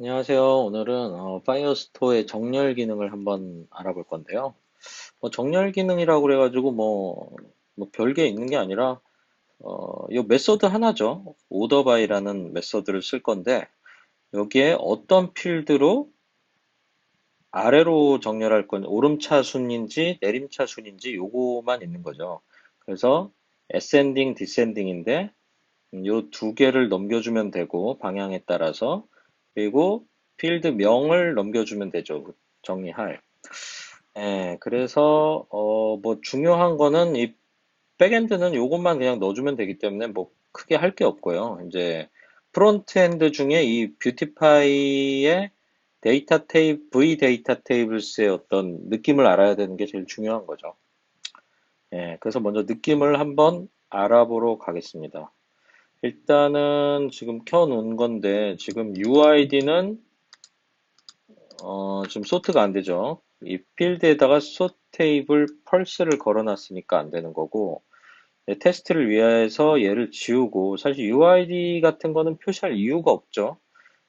안녕하세요. 오늘은 어, 파이어스토어의 정렬 기능을 한번 알아볼 건데요. 뭐 정렬 기능이라고 그래가지고 뭐, 뭐 별게 있는 게 아니라 어, 이 메소드 하나죠. 오더 바이라는 메소드를 쓸 건데 여기에 어떤 필드로 아래로 정렬할 건지 오름차순인지 내림차순인지 요거만 있는 거죠. 그래서 ascending, descending인데 요 두 개를 넘겨주면 되고 방향에 따라서 그리고 필드 명을 넘겨주면 되죠. 정리할. 예, 그래서 어, 뭐 중요한 거는 이 백엔드는 요것만 그냥 넣어주면 되기 때문에 뭐 크게 할 게 없고요. 이제 프론트엔드 중에 이 뷰티파이의 데이터 테이블, V 데이터 테이블스의 어떤 느낌을 알아야 되는 게 제일 중요한 거죠. 예, 그래서 먼저 느낌을 한번 알아보러 가겠습니다. 일단은 지금 켜놓은 건데 지금 UID는 어, 지금 소트가 안 되죠. 이 필드에다가 소트 테이블 펄스를 걸어놨으니까 안 되는 거고 네, 테스트를 위해서 얘를 지우고 사실 UID 같은 거는 표시할 이유가 없죠.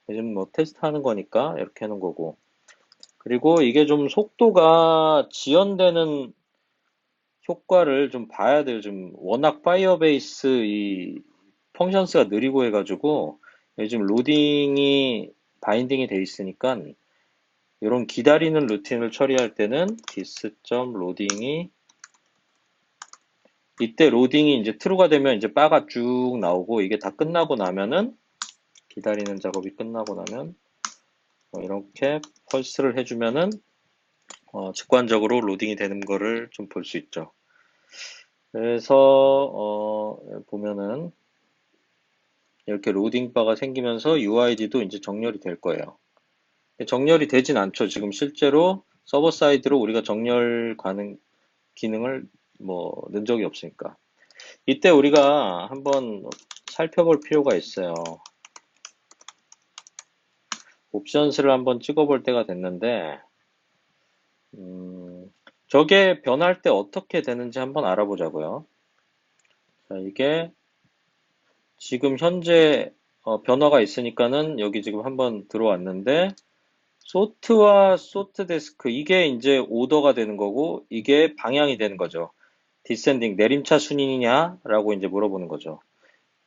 요즘 뭐 테스트하는 거니까 이렇게 하는 거고 그리고 이게 좀 속도가 지연되는 효과를 좀 봐야 돼요. 좀 워낙 파이어베이스 이 펑션스가 느리고 해가지고 요즘 로딩이 바인딩이 돼 있으니까 이런 기다리는 루틴을 처리할 때는 dis.loading이 이때 로딩이 이제 true가 되면 이제 바가 쭉 나오고 이게 다 끝나고 나면은 기다리는 작업이 끝나고 나면 어, 이렇게 펄스를 해주면은 어, 직관적으로 로딩이 되는 거를 좀 볼 수 있죠. 그래서 어, 보면은 이렇게 로딩 바가 생기면서 UID도 이제 정렬이 될 거예요. 정렬이 되진 않죠. 지금 실제로 서버 사이드로 우리가 정렬 가능 기능을 뭐 넣은 적이 없으니까. 이때 우리가 한번 살펴볼 필요가 있어요. 옵션스를 한번 찍어볼 때가 됐는데, 음, 저게 변할 때 어떻게 되는지 한번 알아보자고요. 자, 이게 지금 현재 어, 변화가 있으니까는 여기 지금 한번 들어왔는데 소트와 소트 데스크 이게 이제 오더가 되는 거고 이게 방향이 되는 거죠. 디센딩 내림차 순이냐 라고 이제 물어보는 거죠.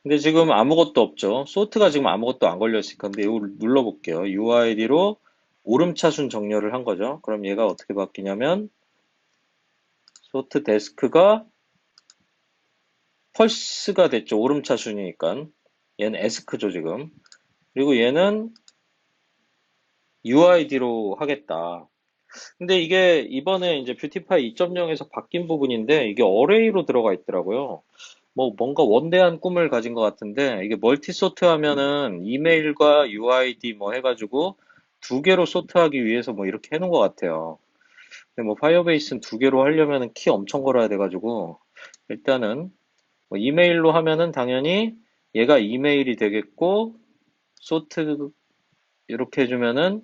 근데 지금 아무것도 없죠. 소트가 지금 아무것도 안 걸려 있으니까 근데 이거 눌러 볼게요. UID로 오름차순 정렬을 한 거죠. 그럼 얘가 어떻게 바뀌냐면 소트 데스크가 펄스가 됐죠. 오름차순이니까 얘는 에스크죠 지금. 그리고 얘는 UID로 하겠다. 근데 이게 이번에 이제 뷰티파이 2.0에서 바뀐 부분인데 이게 어레이로 들어가 있더라고요. 뭐 뭔가 원대한 꿈을 가진 것 같은데 이게 멀티 소트 하면은 이메일과 UID 뭐 해가지고 두 개로 소트하기 위해서 뭐 이렇게 해놓은 것 같아요. 근데 뭐 파이어베이스는 두 개로 하려면은 키 엄청 걸어야 돼가지고 일단은 뭐 이메일로 하면은 당연히 얘가 이메일이 되겠고 소트 이렇게 해주면은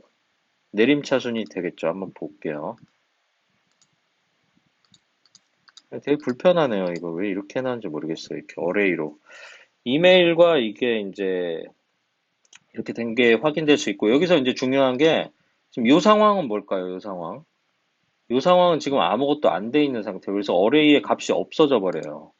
내림차순이 되겠죠. 한번 볼게요. 되게 불편하네요. 이거 왜 이렇게 해놨는지 모르겠어요. 이렇게 어레이로. 이메일과 이게 이제 이렇게 된 게 확인될 수 있고 여기서 이제 중요한 게 지금 이 상황은 뭘까요? 이 상황. 이 상황은 지금 아무것도 안 돼 있는 상태. 그래서 어레이의 값이 없어져 버려요.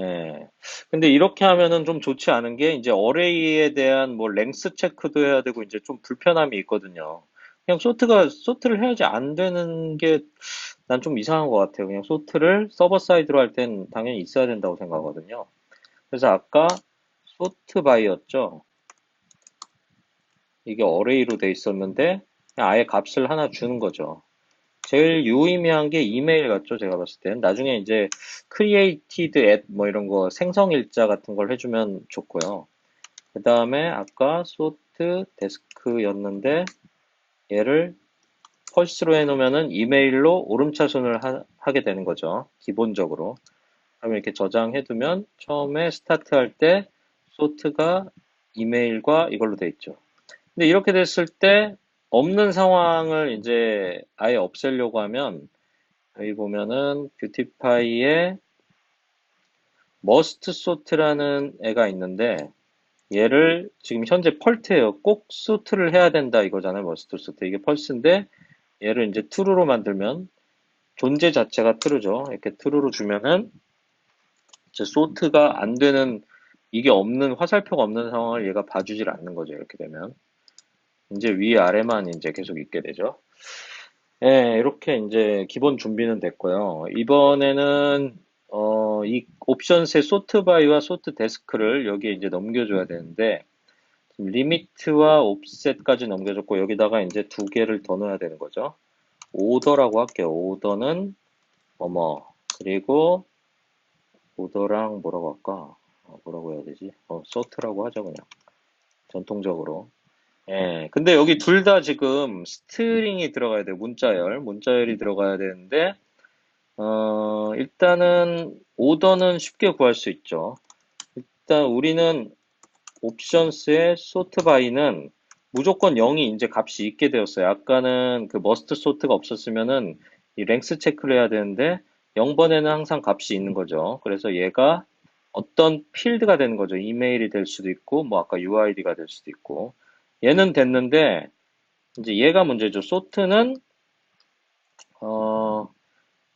예. 근데 이렇게 하면은 좀 좋지 않은 게 이제 어레이에 대한 뭐 랭스 체크도 해야 되고 이제 좀 불편함이 있거든요. 그냥 소트가 소트를 해야지 안 되는 게 난 좀 이상한 것 같아요. 그냥 소트를 서버 사이드로 할 땐 당연히 있어야 된다고 생각하거든요. 그래서 아까 소트 바이였죠. 이게 어레이로 돼 있었는데 아예 값을 하나 주는 거죠. 제일 유의미한 게 이메일 같죠, 제가 봤을 땐. 나중에 이제 created at 뭐 이런 거 생성 일자 같은 걸 해주면 좋고요. 그 다음에 아까 sort desk였는데 얘를 펄스로 해놓으면은 이메일로 오름차순을 하, 게 되는 거죠. 기본적으로. 그러면 이렇게 저장해두면 처음에 스타트 할때 sort가 이메일과 이걸로 돼 있죠. 근데 이렇게 됐을 때 없는 상황을 이제 아예 없애려고 하면 여기 보면은 뷰티파이에 머스트 소트라는 애가 있는데 얘를 지금 현재 펄트예요. 꼭 소트를 해야 된다 이거잖아요. 머스트 소트. 이게 펄스인데 얘를 이제 true로 만들면 존재 자체가 true죠. 이렇게 true로 주면은 이제 소트가 안 되는 이게 없는 화살표가 없는 상황을 얘가 봐주질 않는 거죠. 이렇게 되면 이제 위 아래만 이제 계속 있게 되죠. 예, 이렇게 이제 기본 준비는 됐고요. 이번에는 어, 이 옵션스의 소트 바이와 소트 데스크를 여기에 이제 넘겨줘야 되는데 리미트와 옵셋까지 넘겨줬고 여기다가 이제 두 개를 더 넣어야 되는 거죠. 오더라고 할게요. 오더는 뭐뭐 그리고 오더랑 뭐라고 할까? 어, 뭐라고 해야 되지? 어, 소트라고 하죠 그냥 전통적으로. 예, 근데 여기 둘 다 지금 스트링이 들어가야 돼요. 문자열, 문자열이 들어가야 되는데 어, 일단은 오더는 쉽게 구할 수 있죠. 일단 우리는 옵션스의 소트 바이는 무조건 0이 이제 값이 있게 되었어요. 아까는 그 머스트 소트가 없었으면은 이 랭스 체크를 해야 되는데 0번에는 항상 값이 있는 거죠. 그래서 얘가 어떤 필드가 되는 거죠. 이메일이 될 수도 있고, 뭐 아까 UID가 될 수도 있고. 얘는 됐는데, 이제 얘가 문제죠. 소트는, 어,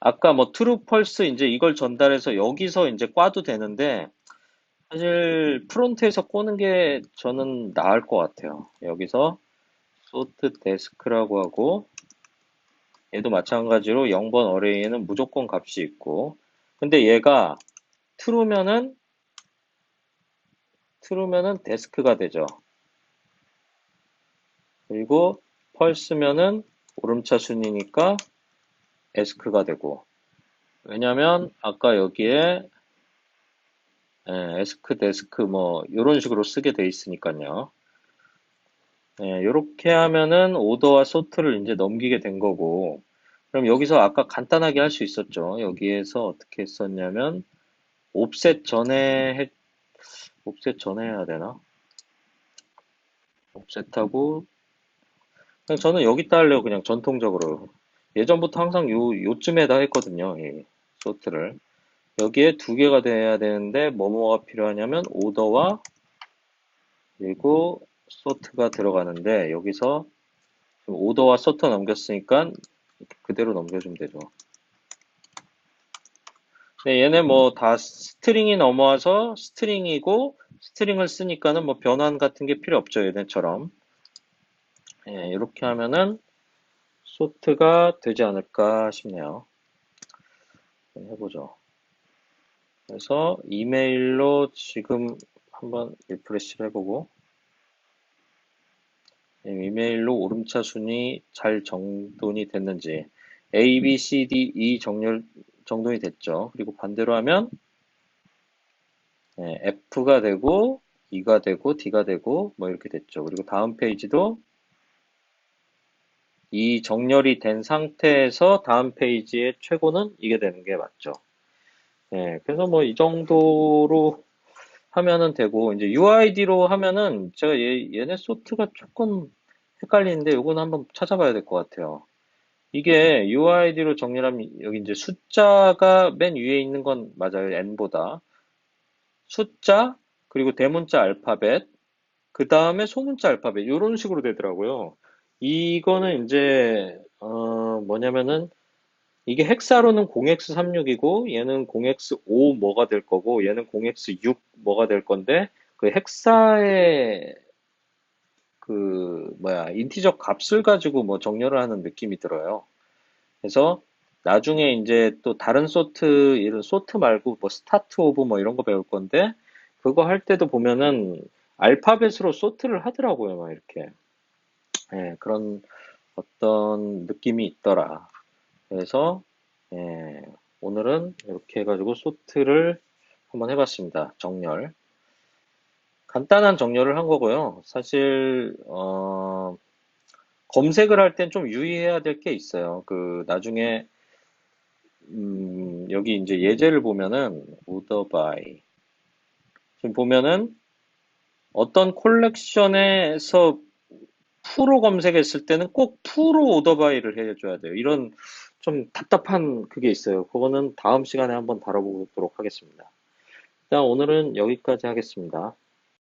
아까 뭐 true, false 이제 이걸 전달해서 여기서 이제 꽈도 되는데, 사실 프론트에서 꼬는 게 저는 나을 것 같아요. 여기서 sort desk라고 하고, 얘도 마찬가지로 0번 어레이에는 무조건 값이 있고, 근데 얘가 true면은, true면은 데스크가 되죠. 그리고 false면은 오름차 순이니까 에스크가 되고, 왜냐면 아까 여기에 예, 에스크, 데스크 뭐 이런 식으로 쓰게 돼 있으니까요. 예, 이렇게 하면은 오더와 소트를 이제 넘기게 된 거고, 그럼 여기서 아까 간단하게 할 수 있었죠. 여기에서 어떻게 했었냐면, 옵셋 전에 해, 옵셋 전에 해야 되나? 옵셋하고, 그냥 저는 여기다 하려고 그냥 전통적으로. 예전부터 항상 요, 요쯤에다 했거든요. 이 소트를. 여기에 두 개가 돼야 되는데, 뭐뭐가 필요하냐면, 오더와, 그리고 소트가 들어가는데, 여기서 오더와 소트 넘겼으니까, 그대로 넘겨주면 되죠. 네, 얘네 뭐 다 스트링이 넘어와서 스트링이고 스트링을 쓰니까는 뭐 변환 같은 게 필요 없죠. 얘네처럼. 예, 이렇게 하면은 소트가 되지 않을까 싶네요. 해보죠. 그래서 이메일로 지금 한번 리프레시를 해보고 예, 이메일로 오름차 순위 잘 정돈이 됐는지 A, B, C, D, E 정렬 정돈이 됐죠. 그리고 반대로 하면 네, F가 되고 E가 되고 D가 되고 뭐 이렇게 됐죠. 그리고 다음 페이지도 이 정렬이 된 상태에서 다음 페이지의 최고는 이게 되는 게 맞죠. 네, 그래서 뭐 이 정도로 하면은 되고 이제 UID로 하면은 제가 얘, 얘네 소트가 조금 헷갈리는데 요거는 한번 찾아봐야 될 것 같아요. 이게 UID로 정렬하면 여기 이제 숫자가 맨 위에 있는 건 맞아요. n보다. 숫자, 그리고 대문자 알파벳, 그 다음에 소문자 알파벳. 이런 식으로 되더라고요. 이거는 이제, 어, 뭐냐면은, 이게 헥사로는 0x36이고, 얘는 0x5 뭐가 될 거고, 얘는 0x6 뭐가 될 건데, 그 헥사의 그 뭐야 인티저 값을 가지고 뭐 정렬을 하는 느낌이 들어요. 그래서 나중에 이제 또 다른 소트 이런 소트 말고 뭐 스타트 오브 뭐 이런 거 배울 건데 그거 할 때도 보면은 알파벳으로 소트를 하더라고요. 막 이렇게 예, 그런 어떤 느낌이 있더라. 그래서 예, 오늘은 이렇게 해가지고 소트를 한번 해봤습니다. 정렬. 간단한 정렬을 한 거고요. 사실 어, 검색을 할 땐 좀 유의해야 될 게 있어요. 그 나중에 음, 여기 이제 예제를 보면은 by 지금 보면은 어떤 콜렉션에서 프로 검색했을 때는 꼭 프로 오더 바이를 해줘야 돼요. 이런 좀 답답한 그게 있어요. 그거는 다음 시간에 한번 다뤄보도록 하겠습니다. 일단 오늘은 여기까지 하겠습니다.